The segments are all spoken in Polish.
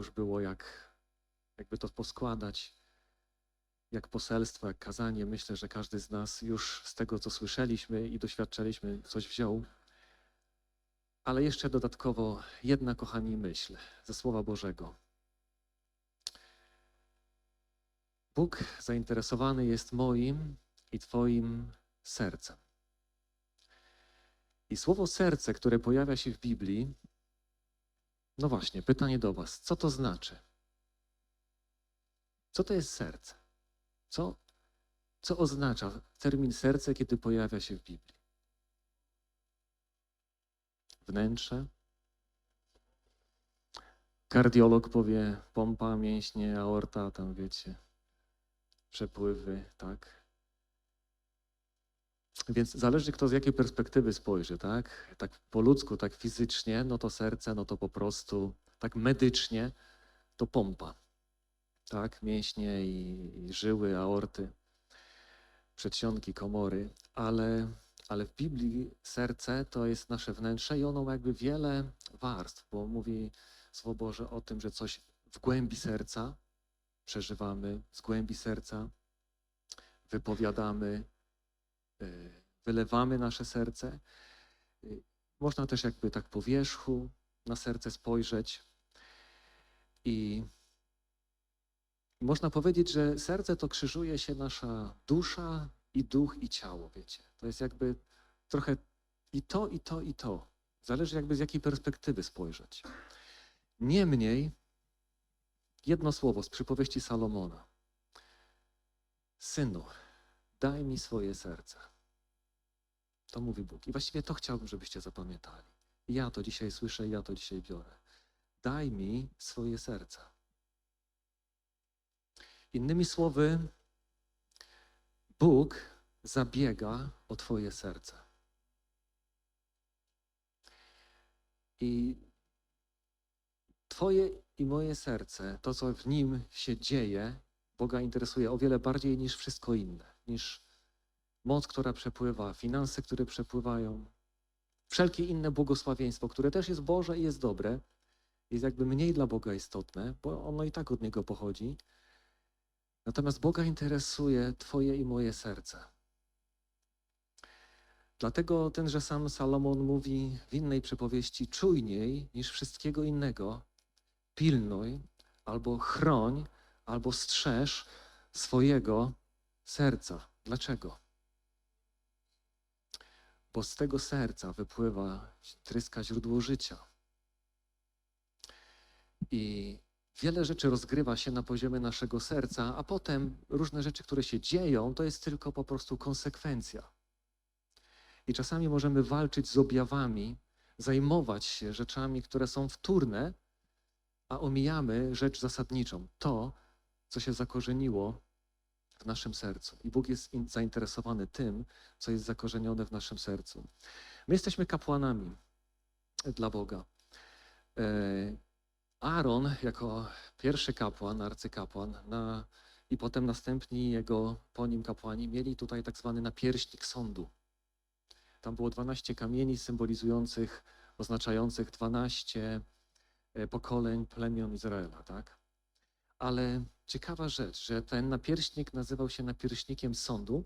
już było, jak, jakby to poskładać, jak poselstwo, jak kazanie. Myślę, że każdy z nas już z tego, co słyszeliśmy i doświadczyliśmy, coś wziął. Ale jeszcze dodatkowo jedna, kochani, myśl ze Słowa Bożego. Bóg zainteresowany jest moim i Twoim sercem. I słowo serce, które pojawia się w Biblii, no właśnie, pytanie do Was, co to znaczy? Co to jest serce? Co, co oznacza termin serce, kiedy pojawia się w Biblii? Wnętrze? Kardiolog powie pompa, mięśnie, aorta, tam wiecie, przepływy, tak? Więc zależy, kto z jakiej perspektywy spojrzy, tak? Tak po ludzku, tak fizycznie, no to serce, no to po prostu, tak medycznie, to pompa, tak? Mięśnie i, i żyły, aorty, przedsionki, komory, ale, ale w Biblii serce to jest nasze wnętrze i ono ma jakby wiele warstw, bo mówi Słowo Boże o tym, że coś w głębi serca przeżywamy, z głębi serca wypowiadamy, wylewamy nasze serce. Y, Można też jakby tak po wierzchu na serce spojrzeć. I można powiedzieć, że serce to krzyżuje się nasza dusza i duch i ciało, wiecie. To jest jakby trochę i to, i to, i to. Zależy jakby z jakiej perspektywy spojrzeć. Niemniej, jedno słowo z przypowieści Salomona. Synu, daj mi swoje serce. To mówi Bóg. I właściwie to chciałbym, żebyście zapamiętali. Ja to dzisiaj słyszę, ja to dzisiaj biorę. Daj mi swoje serce. Innymi słowy, Bóg zabiega o Twoje serce. I Twoje i moje serce, to co w nim się dzieje, Boga interesuje o wiele bardziej niż wszystko inne, niż moc, która przepływa, finanse, które przepływają, wszelkie inne błogosławieństwo, które też jest Boże i jest dobre, jest jakby mniej dla Boga istotne, bo ono i tak od Niego pochodzi. Natomiast Boga interesuje Twoje i moje serce. Dlatego tenże sam Salomon mówi w innej przypowieści: czujniej niż wszystkiego innego, pilnuj albo chroń, albo strzeż swojego serca. Dlaczego? Bo z tego serca wypływa, tryska źródło życia. I wiele rzeczy rozgrywa się na poziomie naszego serca, a potem różne rzeczy, które się dzieją, to jest tylko po prostu konsekwencja. I czasami możemy walczyć z objawami, zajmować się rzeczami, które są wtórne, a omijamy rzecz zasadniczą. To, co się zakorzeniło w naszym sercu. I Bóg jest in- zainteresowany tym, co jest zakorzenione w naszym sercu. My jesteśmy kapłanami dla Boga. E, Aaron, jako pierwszy kapłan, arcykapłan, na, i potem następni jego po nim kapłani, mieli tutaj tak zwany napierśnik sądu. Tam było 12 kamieni symbolizujących, oznaczających 12 e, pokoleń plemion Izraela, tak? Ale ciekawa rzecz, że ten napierśnik nazywał się napierśnikiem sądu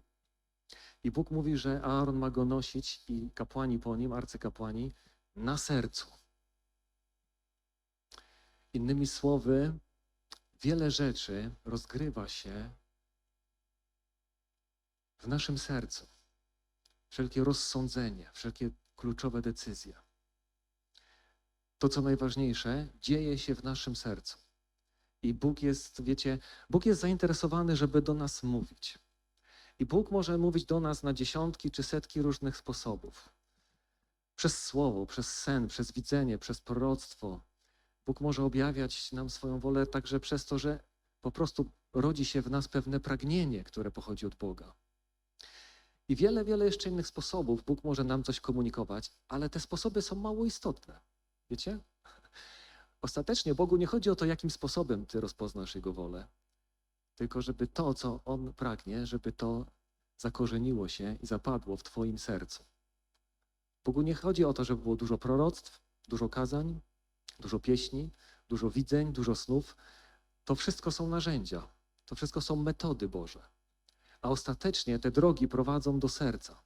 i Bóg mówi, że Aaron ma go nosić i kapłani po nim, arcykapłani, na sercu. Innymi słowy, wiele rzeczy rozgrywa się w naszym sercu. Wszelkie rozsądzenie, wszelkie kluczowe decyzje. To, co najważniejsze, dzieje się w naszym sercu. I Bóg jest, wiecie, Bóg jest zainteresowany, żeby do nas mówić. I Bóg może mówić do nas na dziesiątki czy setki różnych sposobów. Przez słowo, przez sen, przez widzenie, przez proroctwo. Bóg może objawiać nam swoją wolę także przez to, że po prostu rodzi się w nas pewne pragnienie, które pochodzi od Boga. I wiele, wiele jeszcze innych sposobów Bóg może nam coś komunikować, ale te sposoby są mało istotne. Wiecie? Ostatecznie Bogu nie chodzi o to, jakim sposobem ty rozpoznasz Jego wolę, tylko żeby to, co On pragnie, żeby to zakorzeniło się i zapadło w Twoim sercu. Bogu nie chodzi o to, żeby było dużo proroctw, dużo kazań, dużo pieśni. dużo widzeń, dużo snów. To wszystko są narzędzia, to wszystko są metody Boże. A ostatecznie te drogi prowadzą do serca.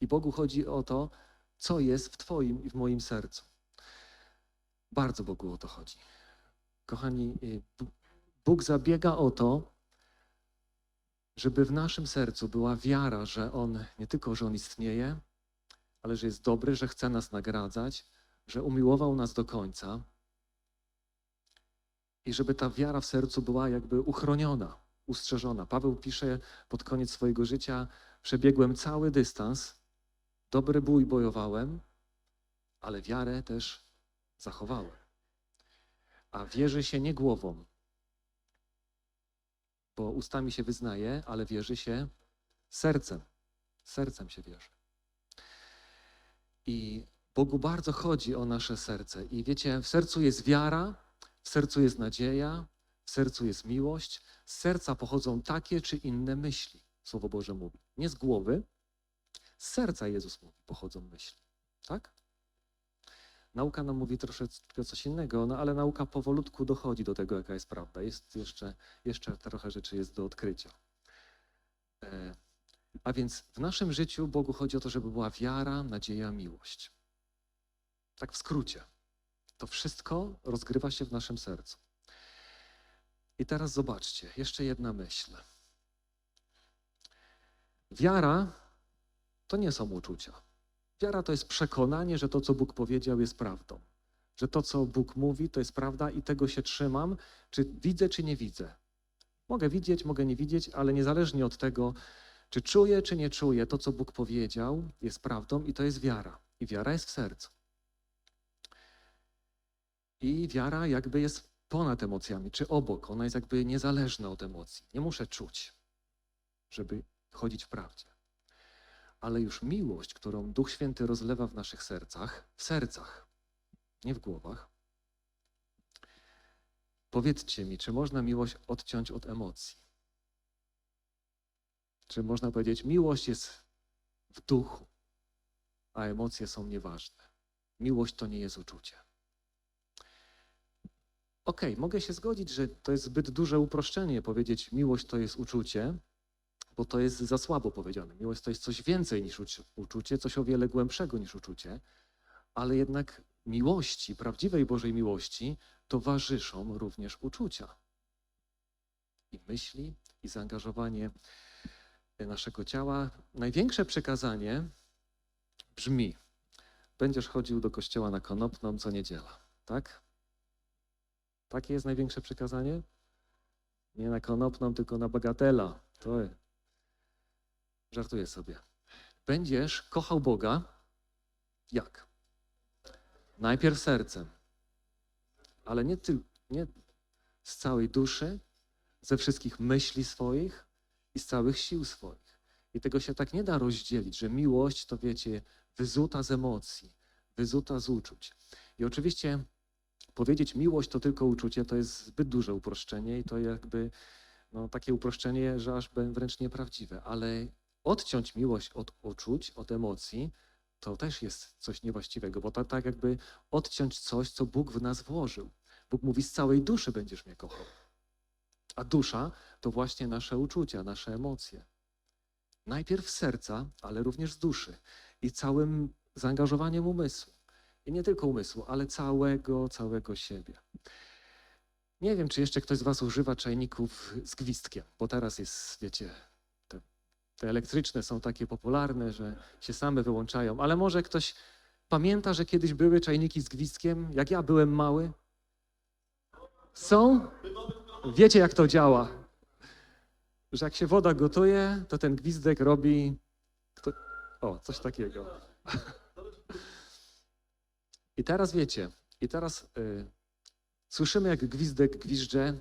I Bogu chodzi o to, co jest w Twoim i w moim sercu. Bardzo Bogu o to chodzi. Kochani, y, Bóg zabiega o to, żeby w naszym sercu była wiara, że On nie tylko, że On istnieje, ale że jest dobry, że chce nas nagradzać, że umiłował nas do końca i żeby ta wiara w sercu była jakby uchroniona, ustrzeżona. Paweł pisze pod koniec swojego życia: Przebiegłem cały dystans, dobry bój bojowałem, ale wiarę też zachowałem. A wierzy się nie głową, bo ustami się wyznaje, ale wierzy się sercem. Sercem się wierzy. I Bogu bardzo chodzi o nasze serce. I wiecie, w sercu jest wiara, w sercu jest nadzieja, w sercu jest miłość. Z serca pochodzą takie czy inne myśli, Słowo Boże mówi. Nie z głowy, z serca Jezus mówi, pochodzą myśli. Tak? Nauka nam mówi troszeczkę coś innego, no ale nauka powolutku dochodzi do tego, jaka jest prawda. Jest jeszcze, jeszcze trochę rzeczy jest do odkrycia. E, a więc w naszym życiu Bogu chodzi o to, żeby była wiara, nadzieja, miłość. Tak w skrócie. To wszystko rozgrywa się w naszym sercu. I teraz zobaczcie, jeszcze jedna myśl. Wiara to nie są uczucia. Wiara to jest przekonanie, że to, co Bóg powiedział, jest prawdą. Że to, co Bóg mówi, to jest prawda i tego się trzymam, czy widzę, czy nie widzę. Mogę widzieć, mogę nie widzieć, ale niezależnie od tego, czy czuję, czy nie czuję, to, co Bóg powiedział, jest prawdą i to jest wiara. I wiara jest w sercu. I wiara jakby jest ponad emocjami, czy obok. Ona jest jakby niezależna od emocji. Nie muszę czuć, żeby chodzić w prawdzie. Ale już miłość, którą Duch Święty rozlewa w naszych sercach, w sercach, nie w głowach. Powiedzcie mi, czy można miłość odciąć od emocji? Czy można powiedzieć, miłość jest w duchu, a emocje są nieważne? Miłość to nie jest uczucie. Okej, mogę się zgodzić, że to jest zbyt duże uproszczenie powiedzieć, miłość to jest uczucie, bo to jest za słabo powiedziane. Miłość to jest coś więcej niż uczu- uczucie, coś o wiele głębszego niż uczucie, ale jednak miłości, prawdziwej Bożej miłości, towarzyszą również uczucia. I myśli, i zaangażowanie naszego ciała. Największe przekazanie brzmi: Będziesz chodził do kościoła na konopną co niedziela, tak? Takie jest największe przekazanie? Nie na konopną, tylko na bagatela. To żartuję sobie. Będziesz kochał Boga jak? Najpierw sercem, ale nie, tyl- nie z całej duszy, ze wszystkich myśli swoich i z całych sił swoich. I tego się tak nie da rozdzielić, że miłość to wiecie, wyzuta z emocji, wyzuta z uczuć. I oczywiście powiedzieć miłość to tylko uczucie to jest zbyt duże uproszczenie i to jakby no, takie uproszczenie, że aż wręcz nieprawdziwe. Ale odciąć miłość od uczuć, od emocji, to też jest coś niewłaściwego, bo to tak jakby odciąć coś, co Bóg w nas włożył. Bóg mówi, z całej duszy będziesz mnie kochał. A dusza to właśnie nasze uczucia, nasze emocje. Najpierw serca, ale również z duszy i całym zaangażowaniem umysłu. I nie tylko umysłu, ale całego, całego siebie. Nie wiem, czy jeszcze ktoś z Was używa czajników z gwizdkiem, bo teraz jest, wiecie, te elektryczne są takie popularne, że się same wyłączają, ale może ktoś pamięta, że kiedyś były czajniki z gwizdkiem, jak ja byłem mały? Są? Wiecie, jak to działa? Że jak się woda gotuje, to ten gwizdek robi. O, coś takiego. I teraz wiecie, i teraz y, słyszymy, jak gwizdek gwizdże.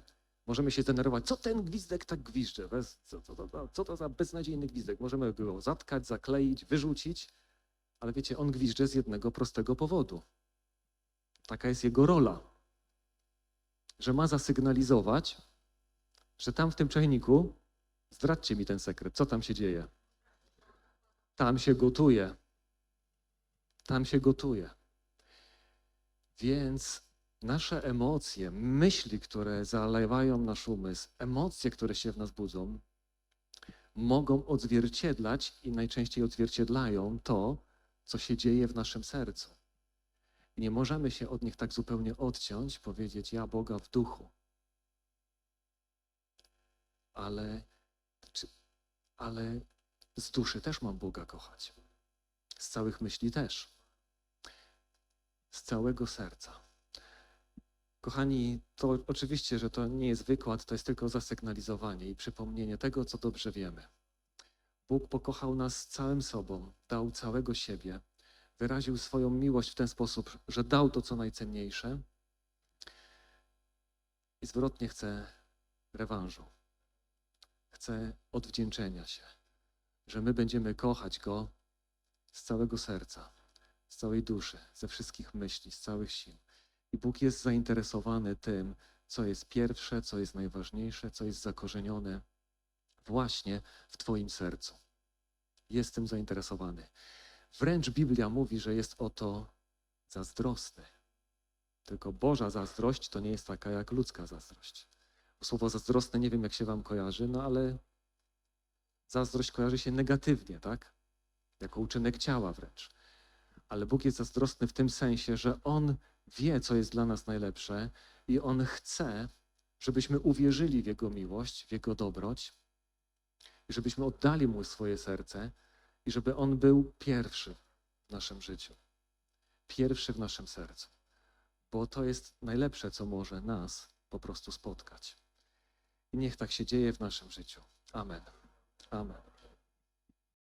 Możemy się zdenerwować. Co ten gwizdek tak gwizdże? Co, co, to, co to za beznadziejny gwizdek? Możemy go zatkać, zakleić, wyrzucić, ale wiecie, on gwizdże z jednego prostego powodu. Taka jest jego rola że ma zasygnalizować, że tam w tym czajniku, zdradźcie mi ten sekret, co tam się dzieje? Tam się gotuje. Tam się gotuje. Więc nasze emocje, myśli, które zalewają nasz umysł, emocje, które się w nas budzą, mogą odzwierciedlać i najczęściej odzwierciedlają to, co się dzieje w naszym sercu. Nie możemy się od nich tak zupełnie odciąć, powiedzieć: Ja Boga w duchu. Ale, ale z duszy też mam Boga kochać. Z całych myśli też. Z całego serca. Kochani, to oczywiście, że to nie jest wykład, to jest tylko zasygnalizowanie i przypomnienie tego, co dobrze wiemy. Bóg pokochał nas całym sobą, dał całego siebie, wyraził swoją miłość w ten sposób, że dał to, co najcenniejsze i zwrotnie chce rewanżu. Chce odwdzięczenia się, że my będziemy kochać Go z całego serca, z całej duszy, ze wszystkich myśli, z całych sił. Bóg jest zainteresowany tym, co jest pierwsze, co jest najważniejsze, co jest zakorzenione właśnie w Twoim sercu. Jest tym zainteresowany. Wręcz Biblia mówi, że jest o to zazdrosny. Tylko Boża zazdrość to nie jest taka jak ludzka zazdrość. Słowo zazdrosne nie wiem, jak się Wam kojarzy, no ale zazdrość kojarzy się negatywnie, tak? Jako uczynek ciała wręcz. Ale Bóg jest zazdrosny w tym sensie, że On wie, co jest dla nas najlepsze i On chce, żebyśmy uwierzyli w Jego miłość, w Jego dobroć, i żebyśmy oddali Mu swoje serce i żeby On był pierwszy w naszym życiu. Pierwszy w naszym sercu. Bo to jest najlepsze, co może nas po prostu spotkać. I niech tak się dzieje w naszym życiu. Amen. Amen.